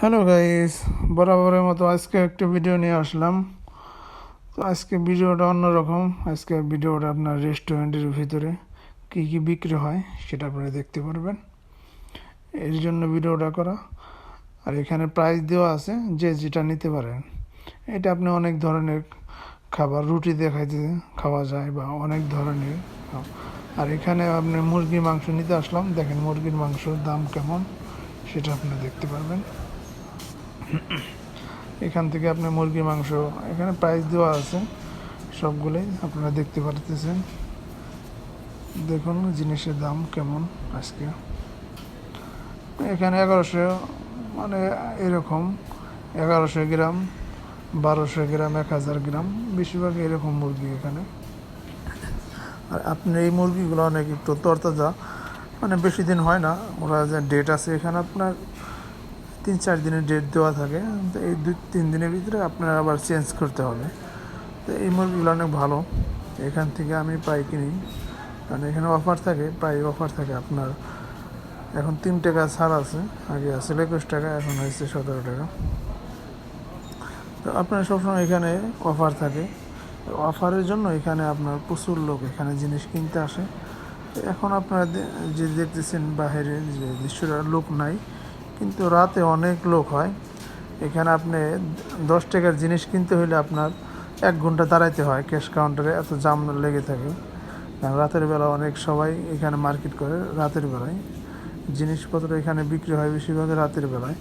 Hello guys বরাবরের মতো আজকে একটা ভিডিও নিয়ে আসলাম। তো আজকে ভিডিওটা অন্যরকম। আজকে ভিডিওটা আপনার রেস্টুরেন্টের ভিতরে কি কি বিক্রি হয় সেটা আপনারা দেখতে পারবেন। এর জন্য ভিডিওটা করা। আর এখানে প্রাইস দেওয়া আছে, যে যেটা নিতে পারেন। এটা আপনি অনেক ধরনের খাবার, রুটি দেখাইতে খাওয়া যায় বা অনেক ধরনের। আর এখানে আপনি মুরগির মাংস নিতে আসলাম। দেখেন মুরগির মাংসর দাম কেমন, সেটা আপনি দেখতে পারবেন। এখান থেকে আপনি মুরগির মাংস, এখানে প্রাইস দেওয়া আছে। সবগুলোই আপনারা দেখতে পারতেছেন। দেখুন জিনিসের দাম কেমন আজকে। এখানে এগারোশো মানে এরকম এগারোশো গ্রাম, বারোশো গ্রাম, এক হাজার গ্রাম, বেশিরভাগ এরকম মুরগি এখানে। আর আপনি এই মুরগিগুলো অনেক একটু তরতাজা মানে বেশি দিন হয় না, ওরা যে ডেট আছে এখানে আপনার তিন চার দিনের ডেট দেওয়া থাকে, তো এই দুই তিন দিনের ভিতরে আপনার আবার চেঞ্জ করতে হবে। তো এই মুরগিগুলো অনেক ভালো, এখান থেকে আমি প্রায় কিনি। কারণ এখানে অফার থাকে, প্রায় অফার থাকে আপনার। এখন তিন টাকা ছাড় আছে, আগে আছে একুশ টাকা, এখন হয়েছে সতেরো টাকা। তো আপনার সবসময় এখানে অফার থাকে। অফারের জন্য এখানে আপনার প্রচুর লোক এখানে জিনিস কিনতে আসে। এখন আপনারা যে দেখতেছেন বাইরে যে দৃশ্যটা লোক নাই কিন্তু রাতে অনেক লোক হয়। এখানে আপনি দশ টাকার জিনিস কিনতে হলে আপনার এক ঘণ্টা দাঁড়াইতে হয় ক্যাশ কাউন্টারে, এত জাম লেগে থাকে। রাতের বেলা অনেক সবাই এখানে মার্কেট করে রাতের বেলায়। জিনিসপত্র এখানে বিক্রি হয় বেশিরভাগ রাতের বেলায়।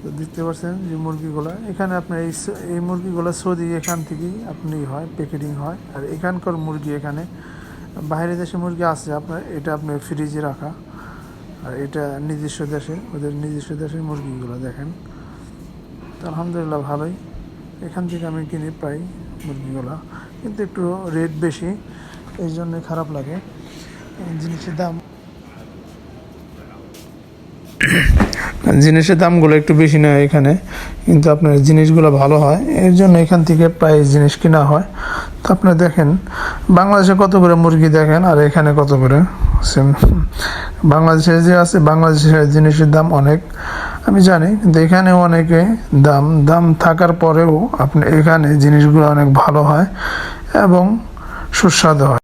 তো দেখতে পাচ্ছেন যে মুরগিগুলো, এখানে আপনার এই এই মুরগিগুলো সৌদি এখান থেকেই আপনি হয়, প্যাকেটিং হয়। আর এখানকার মুরগি এখানে বাইরে দেশে মুরগি আছে আপনার এটা আপনার ফ্রিজে রাখা। আর এটা নিজস্ব দেশে, ওদের নিজস্ব দেশের মুরগিগুলো দেখেন। তো আলহামদুলিল্লাহ ভালোই। এখান থেকে আমি কিনি পাই মুরগিগুলো, কিন্তু একটু রেট বেশি, এই জন্য খারাপ লাগে। জিনিসের দাম জিনিসের দামগুলো একটু বেশি নেয় এখানে, কিন্তু আপনার জিনিসগুলো ভালো হয়। এর জন্য এখান থেকে প্রায় জিনিস কেনা হয়। তো দেখেন, বাংলাদেশে কত করে মুরগি দেখেন আর এখানে কত করে? সেম। বাংলাদেশে যে আছে, বাংলাদেশের জিনিসের দাম অনেক। আমি জানি, কিন্তু এখানে অনেকে দাম দাম থাকার পরেও আপনি এখানে জিনিসগুলো অনেক ভালো হয় এবং সুস্বাদু হয়।